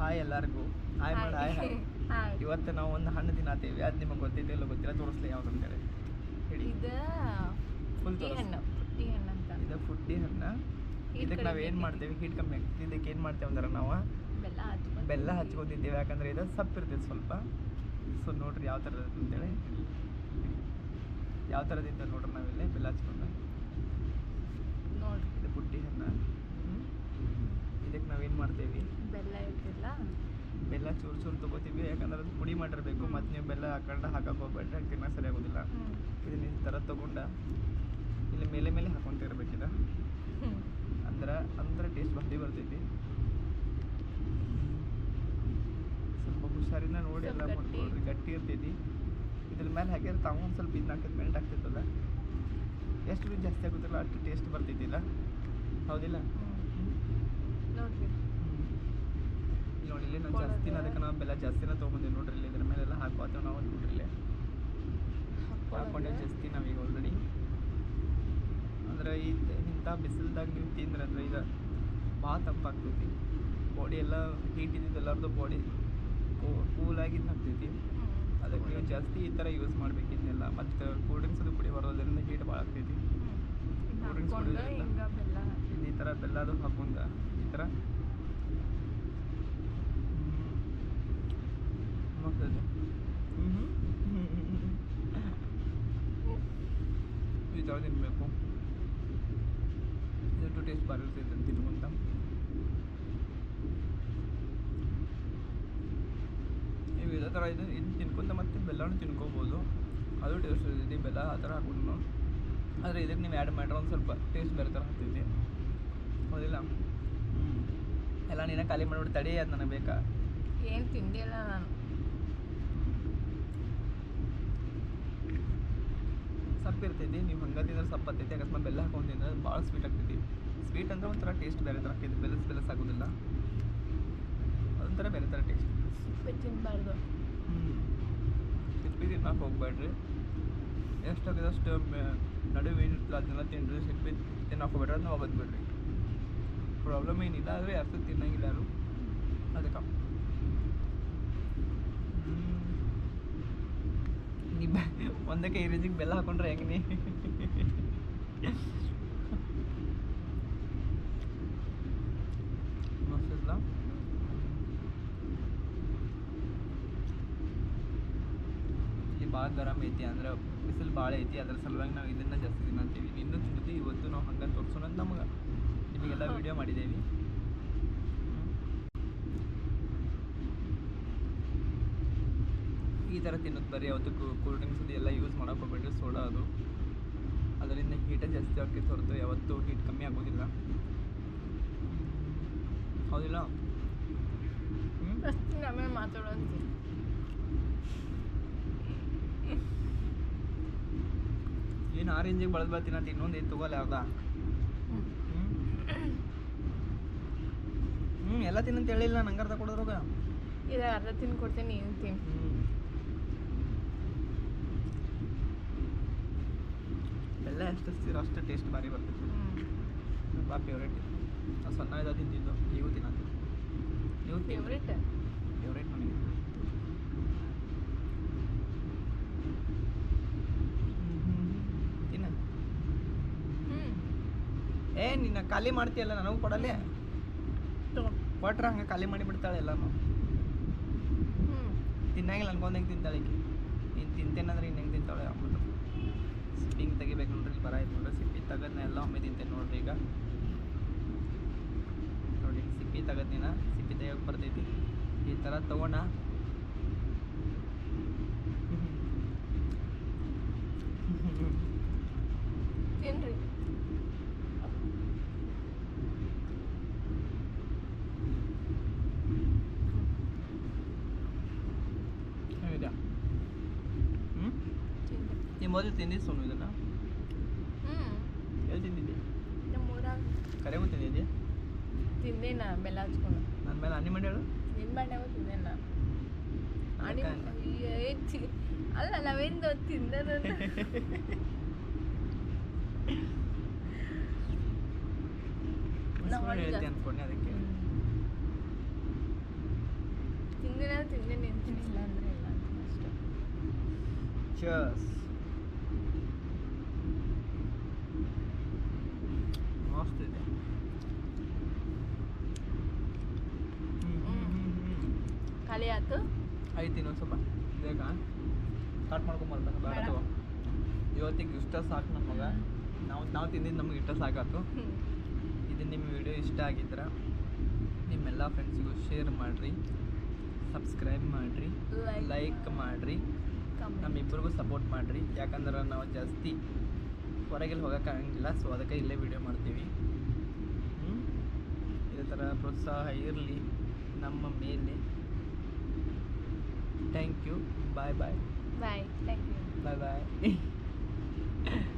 Hi ಎಲ್ಲರಿಗೂ. Hi ಮಾಡಿ hi hi hi. ಇವತ್ತು ನಾವು ಒಂದು ಹಣ್ಣು ತಿನ್ನತ್ತೀವಿ ಅದು ನಿಮಗೆ ಗೊತ್ತಿದೆ ಇಲ್ಲ ಗೊತ್ತಿಲ್ಲ. ತೋರಿಸ್ಲಿ ಯಾವ್ದು ಅಂತೇಳಿ ಹೇಳಿ. ಇದು ಫುಲ್ ಹಣ್ಣು ಅಂತ. ಇದು ಹಣ್ಣು. ಇದಕ್ಕೆ ನಾವು ಏನು ಮಾಡ್ತೇವೆ? ಹೀಟ್ ಕಮ್ಮಿ ಆಗ್ತದೆ ಇದಕ್ಕೆ ಏನು ಮಾಡ್ತೇವೆ ಅಂದ್ರೆ ನಾವು? ಬೆಲ್ಲ ಹಚ್ಕೊಂಡು ಬೆಲ್ಲ ಹಚ್ಕೊಂಡು ತಿಂತೀವಿ ಯಾಕಂದ್ರೆ ಇದು ಸಪ್ಪು ಇರ್ತೈತೆ ಸ್ವಲ್ಪ. ಸೊ ನೋಡ್ರಿ ಯಾವ ಥರ ಅಂತ ಅಂತೇಳಿ ಯಾವ ಥರದಿಂದ ನೋಡ್ರಿ ನಾವಿಲ್ಲಿ ಬೆಲ್ಲ ಹಚ್ಕೊಂಡು. ನೋಡ್ರಿ. ಇದು ಪುಟ್ಟಿ ಹಣ್ಣು? ಇದಕ್ಕೆ ನಾವೇನು ಮಾಡ್ತೀವಿ? ಬೆಲ್ಲ ಇರ್ತಿಲ್ಲ ಬೆಲ್ಲ ಚೂರು ಚೂರು ತೊಗೋತೀವಿ ಯಾಕಂದ್ರೆ ಅದು ಪುಡಿ ಮಾಡಿರ್ಬೇಕು ಮತ್ತು ನೀವು ಬೆಲ್ಲ ಹಾಕೊಂಡು ಹಾಕಕ್ಕೆ ಹೋಗ್ಬೇಡ್ರಿ ತಿನ್ನೋ ಸರಿ ಆಗೋದಿಲ್ಲ. ಇದನ್ನ ಈ ಥರ ತೊಗೊಂಡ ಇಲ್ಲಿ ಮೇಲೆ ಮೇಲೆ ಹಾಕೊಂತಿರ್ಬೇಕಿದ. ಅಂದ್ರೆ ಅಂದ್ರೆ ಟೇಸ್ಟ್ ಭಾರಿ ಬರ್ತೈತಿ. ಸ್ವಲ್ಪ ಹುಷಾರಿನ ನೋಡಿ ಎಲ್ಲ. ಮಾಡ್ಕೊಳ್ರಿ ಗಟ್ಟಿ ಇರ್ತೈತಿ. ಇದ್ರ ಮೇಲೆ ಹಾಕಿದ್ರೆ ತಾವು ಒಂದು ಸ್ವಲ್ಪ ಇದನ್ನ ಹಾಕಿದ್ರೆ ಮೆಲ್ಟ್ ಆಗ್ತೈತಲ್ಲ. ಎಷ್ಟು ಜಾಸ್ತಿ ಆಗುತ್ತಲ್ಲ ಅಷ್ಟು ಟೇಸ್ಟ್ ಬರ್ತೈತಿ ಇಲ್ಲ ಹೌದಿಲ್ಲ. ನೋಡ್ರಿ. ನೋಡಿ ಇಲ್ಲಿ ನಾನು ಜಾಸ್ತಿನ ಅದಕ್ಕೆ ನಾವು ಬೆಲ್ಲ ಜಾಸ್ತಿನ ತೊಗೊಂಬಂದಿವಿ ನೋಡ್ರಿ ಇಲ್ಲಿ ಇದ್ರ ಮೇಲೆಲ್ಲ ಹಾಕೋತೇವೆ ನಾವು ನೋಡ್ರಿ ಇಲ್ಲಿ. ಹಾಕೊಂಡೆ ಜಾಸ್ತಿ ನಾವೀಗ ಆಲ್ರೆಡಿ ಅಂದ್ರೆ ಈ ಇಂಥ ಬಿಸಿಲ್ದಾಗ ನೀವು ತಿಂದ್ರೆ ಅಂದ್ರೆ ಈಗ ಭಾಳ ತಂಪಾಗ್ತೈತಿ. ಬಾಡಿ ಎಲ್ಲ ಹೀಟ್ ಇದ್ದಿದ್ದು ಎಲ್ಲರದು ಬಾಡಿ ಕೂಲಾಗಿ ಹಾಕ್ತೈತಿ ಅದಕ್ಕೆ ನೀವು ಜಾಸ್ತಿ ಈ ಥರ ಯೂಸ್ ಮಾಡ್ಬೇಕು ಇದನ್ನೆಲ್ಲ ಮತ್ತು ಕೂಲ್ ಡ್ರಿಂಕ್ಸ್ ಅದು ಕುಡಿ ಬರೋದ್ರಿಂದ ಹೀಟ್ ಭಾಳ ಆಗ್ತೈತಿ. ಕೂಲ್ ಡ್ರಿಂಕ್ಸ್ ಕುಡಿಯೋದ್ರಿಂದ. ಈ ಥರ ಬೆಲ್ಲ ಅದು ಹಾಕೊಂಡ ಈ ಥರ ಮಕ್ಕಳದು ಈ ಥರ ತಿನ್ನಬೇಕು ಇದು ಟೇಸ್ಟ್ ಭಾರಿ ಇರ್ತೈತೆ ಅಂತ ತಿನ್ಕೊಂತ ನೀವು ಇದೇ ಥರ ಇದು ಇದು ತಿನ್ಕೊಂತ ಮತ್ತೆ ಬೆಲ್ಲನೂ ತಿನ್ಕೋಬೋದು ಅದು ಟೇಸ್ಟ್ ಇರ್ತೈತಿ ಬೆಲ್ಲ ಆ ಥರ ಹಾಕೊಂಡು ಆದರೆ ಇದಕ್ಕೆ ನೀವು ಆ್ಯಡ್ ಮಾಡ್ರೆ ಒಂದು ಸ್ವಲ್ಪ ಟೇಸ್ಟ್ ಬೇರೆ ಥರ ಆಗ್ತೈತಿ ಹೌದಿಲ್ಲ ಹ್ಞೂ ಎಲ್ಲ ನೀನು ಖಾಲಿ ಮಾಡ್ಬಿಟ್ಟು ತಡಿ ಅದು ನನಗೆ ಬೇಕಾ? ಏನು ತಿಂದಿಲ್ಲ ನಾನು. ಸಪ್ಪು ಇರ್ತೈತಿ ನೀವು ಹಂಗೆ ತಿಂದ್ರೆ ಸಪ್ಪು ಅಕಸ್ಮಾತ್ ಬೆಲ್ಲ ಹಾಕೊಂಡು ತಿಂದ್ರೆ ಭಾಳ ಸ್ವೀಟ್ ಆಗ್ತೈತಿ. ಸ್ವೀಟ್ ಅಂದ್ರೆ ಒಂಥರ ಟೇಸ್ಟ್ ಬೇರೆ ಥರ ಆಗ್ತೈತಿ ಬೆಲ್ಲ ಬೆಲ್ಲ ಆಗೋದಿಲ್ಲ. ಅದೊಂಥರ ಬೇರೆ ಥರ ಟೇಸ್ಟ್ ತಿನ್ನಬಾರ್ದು ಹ್ಞೂ ಸಿಪ್ಪಿ ತಿನ್ನಕ್ಕೆ ಹೋಗ್ಬೇಡ್ರಿ ಎಷ್ಟಾಗದಷ್ಟು ನಡುವೆ ಏನಿರ್ತಲ್ಲ ಅದನ್ನೆಲ್ಲ ತಿನ್ನಿರಿ ಸಿಪ್ಪಿ ತಿನ್ನಕ್ಕೆ ಹೋಗ್ಬೇಡ್ರಿ ಅದನ್ನ ಬಿಡ್ರಿ ಪ್ರಾಬ್ಲಮ್ ಏನಿಲ್ಲ, ಆದರೆ ಯಾರು ತಿನ್ನಂಗಿಲ್ಲ ಯಾರು? ಅದಕ್ಕೆ. ನೀ ಒಂದಕ್ಕೆ ಈ ರೀತಿ ಬೆಲ್ಲ ಹಾಕೊಂಡ್ರೆ ಹೆಂಗೆ ನೀ ಭಾಳ ಗರಮ್ ಐತಿ, ಅಂದ್ರೆ ಬಿಸಿಲು ಭಾಳ ಐತಿ, ಅದ್ರ ಸಲುವಾಗಿ ನಾವು ಇದನ್ನ ಜಾಸ್ತಿ ತಿನ್ನಂತೀವಿ. ಇನ್ನೂ ತಿಂತೀವಿ ಇವತ್ತು ನಾವು ಹಂಗೆ ತೋರಿಸೋಣ ನಮಗೆ. ನಿಮಗೆಲ್ಲ ವಿಡಿಯೋ ಮಾಡಿದ್ದೇವೆ. ಈ ಥರ ತಿನ್ನೋದು ಬರೀ ಯಾವುದಕ್ಕೂ ಕೂಲ್ ಡ್ರಿಂಕ್ಸ್ ಅದು ಎಲ್ಲ ಯೂಸ್ ಮಾಡೋಕೆ ಹೋಗ್ಬೇಡ್ರಿ ಸೋಡಾ ಅದು. ಅದರಿಂದ ಹೀಟ ಜಾಸ್ತಿ ಆಗ್ತೈತೆ ಹೊರತು ಯಾವತ್ತೂ ಹೀಟ್ ಕಮ್ಮಿ ಆಗೋದಿಲ್ಲ. ಹೌದಿಲ್ಲ? ಆಮೇಲೆ ಮಾತಾಡೋಂತೀನಿ ಏನು ಆರೆಂಜಿಗೆ ಬಳದ್ ಬರ್ತೀನಿ ಅಂತ ಇನ್ನೊಂದು ಏನು ತಗೋಲ್ಲ ಯಾವ್ದ ಹ್ಞೂ ಎಲ್ಲ ತಿನ್ನಂತ ಹೇಳಿಲ್ಲ ನಂಗೆ ಅರ್ಧ ಕೊಡೋದ್ರಾಗ ಇಲ್ಲ ಅರ್ಧ ತಿಂದು ಕೊಡ್ತೀನಿ ನೀನು ತಿನ್ ಬೆಲ್ಲ ಎಷ್ಟು ಹಚ್ತೀರೋ ಅಷ್ಟು ಟೇಸ್ಟ್ ಭಾರಿ ಬರ್ತೈತಿ ಭಾಳ ಫೇವ್ರೇಟ್ ನಾವು ಸಣ್ಣ ಇದ್ದ ತಿಂತಿದ್ದು ನೀವು ತಿನ್ನೋದು. ನೀವು ಫೇವ್ರೇಟ್ ಫೇವ್ರೇಟ್ ನನಗೆ ತಿನ್ನ. ಏ ನಿನ್ನ ಖಾಲಿ ಮಾಡ್ತೀಯಲ್ಲ ನನಗೂ ಕೊಡಲ್ಲೇ. ತಗೋ ಕೊಟ್ರೆ ಹಂಗೆ ಖಾಲಿ ಮಾಡಿ ಬಿಡ್ತಾಳೆ ಎಲ್ಲಾನು. ತಿನ್ನಂಗಿಲ್ಲ ಅನ್ಕೊಂಡ್ ಹೆಂಗೆ ತಿಂತಾಳೆ ಈಕಿ? ನೀನು ತಿಂತೇನಂದ್ರೆ ಇನ್ನು ಹೆಂಗೆ ತಿಂತಾಳೆ ಅಮ್ಮದು ಸಿಪ್ಪಿಂಗ್ ತೆಗಿಬೇಕು ನೋಡ್ರಿ ಇಲ್ಲಿ ಬರ ಆಯ್ತು ನೋಡ್ರಿ ಸಿಪ್ಪಿ ತೆಗದ್ನ ಎಲ್ಲ ಒಮ್ಮೆ ತಿಂತೇನೆ ನೋಡ್ರಿ ಈಗ. ನೋಡಿ ಸಿಪ್ಪಿ ತೆಗದ್ನಿನ ಸಿಪ್ಪಿ ತೆಗಿಯೋಕೆ ಬರ್ತೈತಿ. ಈ ಥರ ತಗೊಂಡ ನೀವು ಮೊದಲು ತಿಂದಿದ್ದು ಸುಮ್ಮನೆ ಇದನ್ನು? ಎಲ್ಲಿ ತಿಂದಿದ್ದೆ? ಕರೆ ಕರೆಗೂ ತಿಂದಿದ್ದೆ? ತಿಂದೇನ ಬೆಲ್ಲ ಹಚ್ಕೊಂಡು. ನನ್ನ ಮೇಲೆ ಹನಿ ಮಂಡಿ ಹೇಳು. ನಿನ್ನ ಬಾಂಡ್ಯಾಗ ತಿಂದೇನ? ಅಡಿ ಅದಕ್ಕೆ- ಏ ಛೀ. ಅಲ್ಲ ನಾವೇನು ತಿಂದದ ಸುಳ್ಳು ಅದಕ್ಕೆ. ಅದಕ್ಕೆ ತಿಂತೀನಿ ಇಲ್ಲ ಅಂದ್ರೆ ಇಲ್ಲ ಅಷ್ಟೇ. ಚರ್ಸ್ ಮಸ್ತ್ ಇದೆ ಹ್ಮ್, ಹ್ಮ್, ಹ್ಮ್, ಹ್ಮ್. ಆಯ್ತು? ಐತಿ ಇನ್ನೊಂದು ಸ್ವಲ್ಪ ಬೇಗ. ಸ್ಟಾರ್ಟ್ ಮಾಡ್ಕೊಂಬರ್ತಾನೆ ಬೇಡ ಬೇಡ. ತಗೋ. ಇವತ್ತಿಗೆ ಇಷ್ಟ ಸಾಕು ನಮ್ಮ ಮಗ. ನಾವು ನಾವು ತಿಂದಿದ್ದು ನಮಗೆ ಇಷ್ಟ ಸಾಕಾತು. ಹ್ಮ್. ಇದು ನಿಮ್ಮ ವಿಡಿಯೋ ಇಷ್ಟ ಆಗಿದ್ರೆ ನಿಮ್ಮೆಲ್ಲ ಫ್ರೆಂಡ್ಸಿಗೂ ಶೇರ್ ಮಾಡಿರಿ. ಸಬ್ಸ್ಕ್ರೈಬ್ ಮಾಡಿರಿ. Like ಲೈಕ್ ಮಾಡಿರಿ. Comment. ನಮ್ಮಿಬ್ಬರಿಗೂ ಸಪೋರ್ಟ್ ಮಾಡಿರಿ. ಯಾಕಂದ್ರೆ ನಾವು ಜಾಸ್ತಿ ಹೊರಗೆಲ್ಲ ಹೋಗೋಕ್ಕಾಗಂಗಿಲ್ಲ ಸೊ ಅದಕ್ಕೆ ಇಲ್ಲೇ ವಿಡಿಯೋ ಮಾಡ್ತೀವಿ. ಹ್ಮ್? ಇದೇ ಥರ ಪ್ರೋತ್ಸಾಹ ಇರಲಿ. ನಮ್ಮ ಮೇಲೆ. thank you. Bye bye. Bye thank you. Bye bye